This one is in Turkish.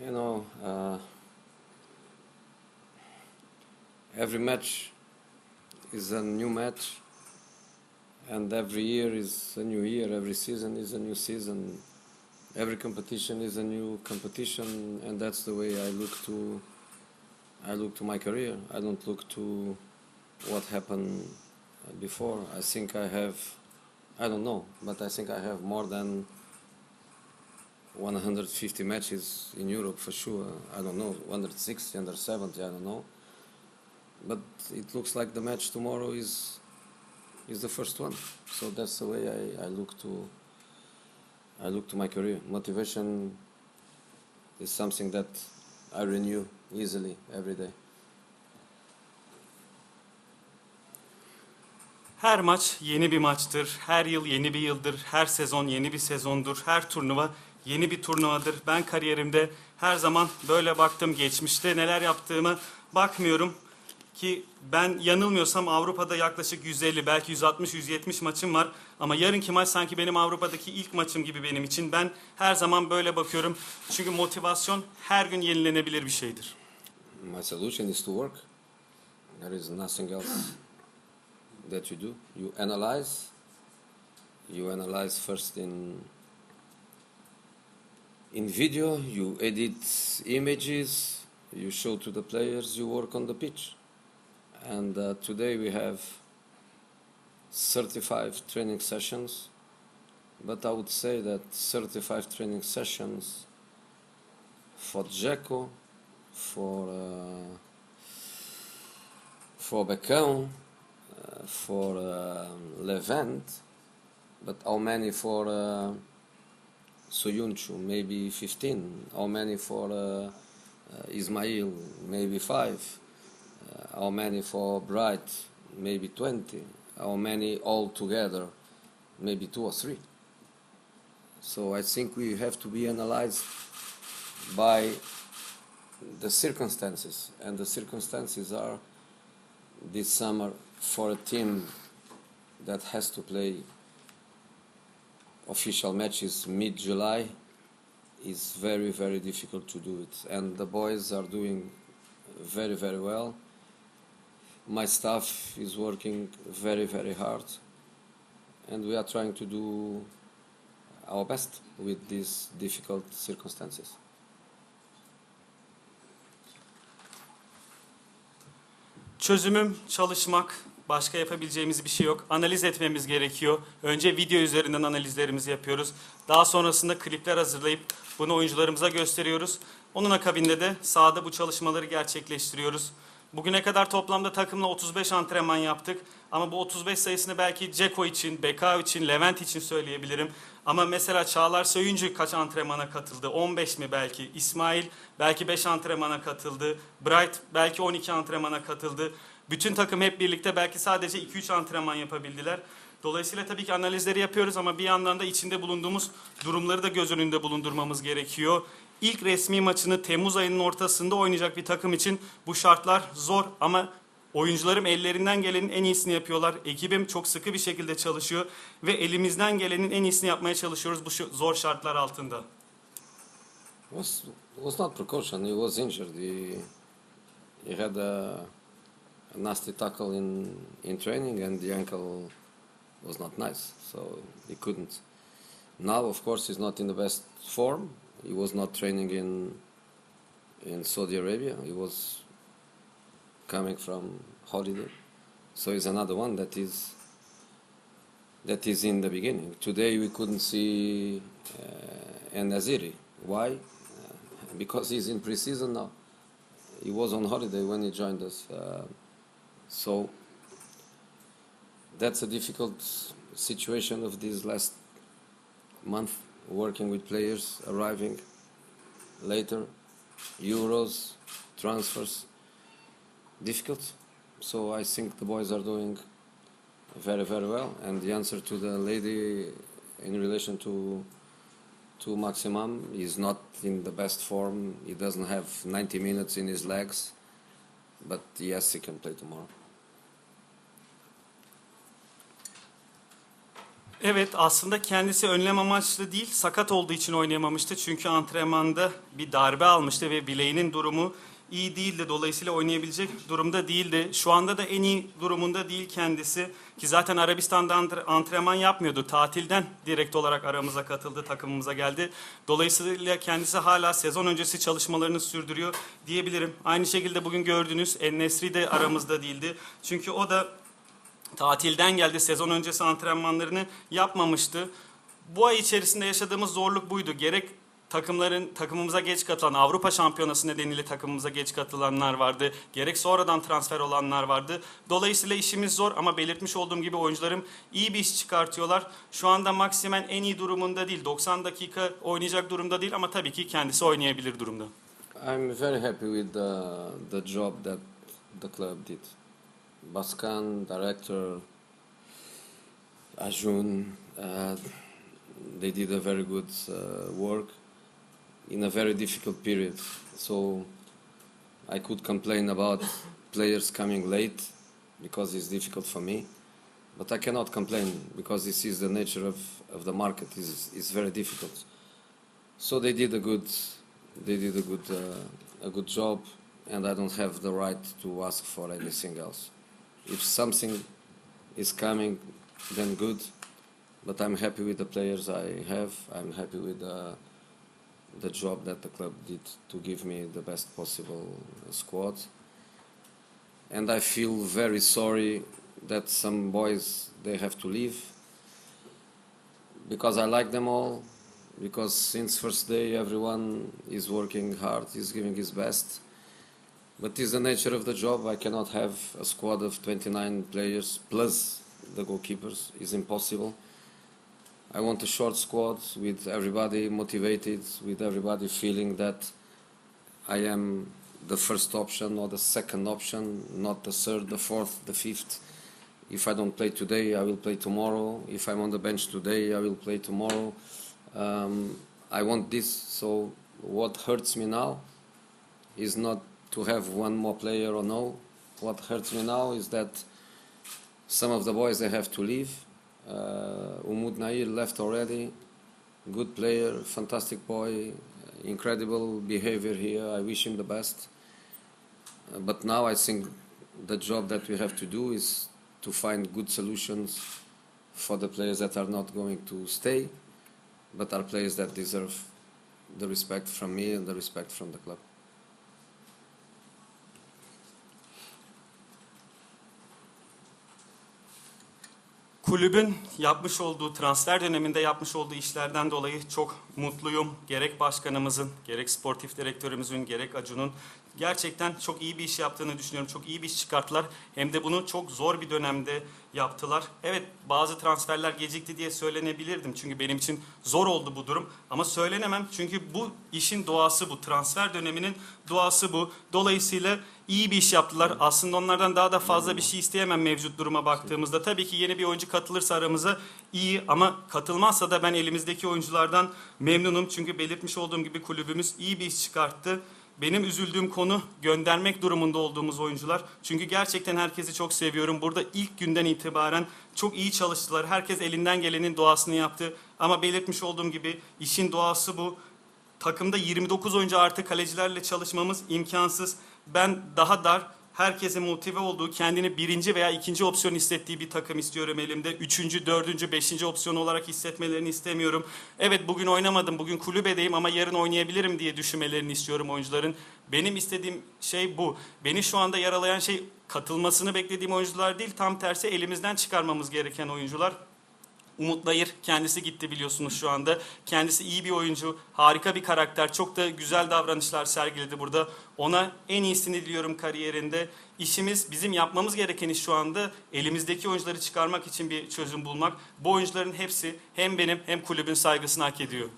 You know, uh, every match is a new match, and every year is a new year. Every season is a new season. Every competition is a new competition, and that's the way I look to. I look to my career. I don't look to what happened before. I think I have. I don't know, but I think I have more than 150 matches in Europe for sure. I don't know, 160, 170, I don't know. But it looks like the match tomorrow is is the first one. So that's the way I, I look to I look to my career. Motivation is something that I renew easily every day. Her maç yeni bir maçtır. Her yıl yeni bir yıldır. Her sezon yeni bir sezondur. Her turnuva yeni bir turnuvadır. Ben kariyerimde her zaman böyle baktım. Geçmişte neler yaptığımı bakmıyorum. Ki ben yanılmıyorsam Avrupa'da yaklaşık 150 belki 160-170 maçım var. Ama yarınki maç sanki benim Avrupa'daki ilk maçım gibi benim için. Ben her zaman böyle bakıyorum. Çünkü motivasyon her gün yenilenebilir bir şeydir. My solution is to work. There is nothing else that you do. You analyze. You analyze first in in video. You edit images. You show to the players. You work on the pitch. And uh, today we have 35 training sessions. But I would say that 35 training sessions for Dzeko, for uh, for Becão, uh, for uh, Levent, but how many for uh, Soyuncu? Maybe 15. How many for uh, uh, Ismail? Maybe five. Uh, how many for Bright? Maybe 20. How many all together? Maybe two or three. So I think we have to be analyzed by the circumstances, and the circumstances are this summer for a team that has to play official matches mid July is very, very difficult to do it. And the boys are doing very, very well. My staff is working very, very hard, and we are trying to do our best with these difficult circumstances. Çözümüm çalışmak. Başka yapabileceğimiz bir şey yok. Analiz etmemiz gerekiyor. Önce video üzerinden analizlerimizi yapıyoruz. Daha sonrasında klipler hazırlayıp bunu oyuncularımıza gösteriyoruz. Onun akabinde de sahada bu çalışmaları gerçekleştiriyoruz. Bugüne kadar toplamda takımla 35 antrenman yaptık. Ama bu 35 sayısını belki Ceko için, Beka için, Levent için söyleyebilirim. Ama mesela Çağlar Söyüncü kaç antrenmana katıldı? 15 mi belki? İsmail belki 5 antrenmana katıldı. Bright belki 12 antrenmana katıldı. Bütün takım hep birlikte belki sadece 2-3 antrenman yapabildiler. Dolayısıyla tabii ki analizleri yapıyoruz ama bir yandan da içinde bulunduğumuz durumları da göz önünde bulundurmamız gerekiyor. İlk resmi maçını Temmuz ayının ortasında oynayacak bir takım için bu şartlar zor ama oyuncularım ellerinden gelenin en iyisini yapıyorlar. Ekibim çok sıkı bir şekilde çalışıyor ve elimizden gelenin en iyisini yapmaya çalışıyoruz bu zor şartlar altında. was was not precaution. He was injured. He he had a, a nasty tackle in in training, and the ankle was not nice, so he couldn't. Now, of course, he's not in the best form. He was not training in in Saudi Arabia. He was coming from holiday, so he's another one that is that is in the beginning. Today we couldn't see uh, Naziri. Why? Uh, because he's in pre-season now. He was on holiday when he joined us, uh, so that's a difficult situation of this last month. Working with players arriving later, Euros, transfers, difficult. So I think the boys are doing very very well. And the answer to the lady in relation to to Maximum is not in the best form. He doesn't have 90 minutes in his legs, but yes, he can play tomorrow. Evet aslında kendisi önlem amaçlı değil sakat olduğu için oynayamamıştı. Çünkü antrenmanda bir darbe almıştı ve bileğinin durumu iyi değildi. Dolayısıyla oynayabilecek durumda değildi. Şu anda da en iyi durumunda değil kendisi. Ki zaten Arabistan'da antre- antrenman yapmıyordu. Tatilden direkt olarak aramıza katıldı, takımımıza geldi. Dolayısıyla kendisi hala sezon öncesi çalışmalarını sürdürüyor diyebilirim. Aynı şekilde bugün gördüğünüz En-Nesri de aramızda değildi. Çünkü o da tatilden geldi. Sezon öncesi antrenmanlarını yapmamıştı. Bu ay içerisinde yaşadığımız zorluk buydu. Gerek takımların takımımıza geç katılan Avrupa Şampiyonası nedeniyle takımımıza geç katılanlar vardı. Gerek sonradan transfer olanlar vardı. Dolayısıyla işimiz zor ama belirtmiş olduğum gibi oyuncularım iyi bir iş çıkartıyorlar. Şu anda Maximen en iyi durumunda değil. 90 dakika oynayacak durumda değil ama tabii ki kendisi oynayabilir durumda. I'm very happy with the, the job that the club did. Baskan, director, Ajun, uh, they did a very good uh, work in a very difficult period. So I could complain about players coming late because it's difficult for me, but I cannot complain because this is the nature of, of the market. is it's very difficult. So they did a good, they did a good, uh, a good job, and I don't have the right to ask for anything else. If something is coming, then good. But I'm happy with the players I have. I'm happy with the, the job that the club did to give me the best possible squad. And I feel very sorry that some boys they have to leave. Because I like them all. Because since first day everyone is working hard is giving his best. But it's the nature of the job. I cannot have a squad of 29 players plus the goalkeepers. It's impossible i want a short squad with everybody motivated with everybody feeling that i am the first option or the second option not the third the fourth the fifth if I don't play today, I will play tomorrow. If I'm on the bench today, I will play tomorrow. Um, I want this. So what hurts me now is not to have one more player or no. What hurts me now is that some of the boys they have to leave. Uh, Umut Nair left already. Good player, fantastic boy, incredible behavior here. I wish him the best. Uh, but now I think the job that we have to do is to find good solutions for the players that are not going to stay, but are players that deserve the respect from me and the respect from the club. Kulübün yapmış olduğu transfer döneminde yapmış olduğu işlerden dolayı çok mutluyum. Gerek başkanımızın, gerek sportif direktörümüzün, gerek Acun'un gerçekten çok iyi bir iş yaptığını düşünüyorum. Çok iyi bir iş çıkarttılar. Hem de bunu çok zor bir dönemde yaptılar. Evet bazı transferler gecikti diye söylenebilirdim. Çünkü benim için zor oldu bu durum. Ama söylenemem çünkü bu işin doğası bu. Transfer döneminin doğası bu. Dolayısıyla iyi bir iş yaptılar. Aslında onlardan daha da fazla bir şey isteyemem mevcut duruma baktığımızda. Tabii ki yeni bir oyuncu katılırsa aramıza iyi ama katılmazsa da ben elimizdeki oyunculardan memnunum. Çünkü belirtmiş olduğum gibi kulübümüz iyi bir iş çıkarttı. Benim üzüldüğüm konu göndermek durumunda olduğumuz oyuncular. Çünkü gerçekten herkesi çok seviyorum. Burada ilk günden itibaren çok iyi çalıştılar. Herkes elinden gelenin doğasını yaptı. Ama belirtmiş olduğum gibi işin doğası bu. Takımda 29 oyuncu artı kalecilerle çalışmamız imkansız. Ben daha dar, herkesin motive olduğu, kendini birinci veya ikinci opsiyon hissettiği bir takım istiyorum elimde. Üçüncü, dördüncü, beşinci opsiyon olarak hissetmelerini istemiyorum. Evet bugün oynamadım, bugün kulübedeyim ama yarın oynayabilirim diye düşünmelerini istiyorum oyuncuların. Benim istediğim şey bu. Beni şu anda yaralayan şey katılmasını beklediğim oyuncular değil, tam tersi elimizden çıkarmamız gereken oyuncular. Umut Dayır kendisi gitti biliyorsunuz şu anda. Kendisi iyi bir oyuncu, harika bir karakter, çok da güzel davranışlar sergiledi burada. Ona en iyisini diliyorum kariyerinde. İşimiz, bizim yapmamız gereken iş şu anda elimizdeki oyuncuları çıkarmak için bir çözüm bulmak. Bu oyuncuların hepsi hem benim hem kulübün saygısını hak ediyor.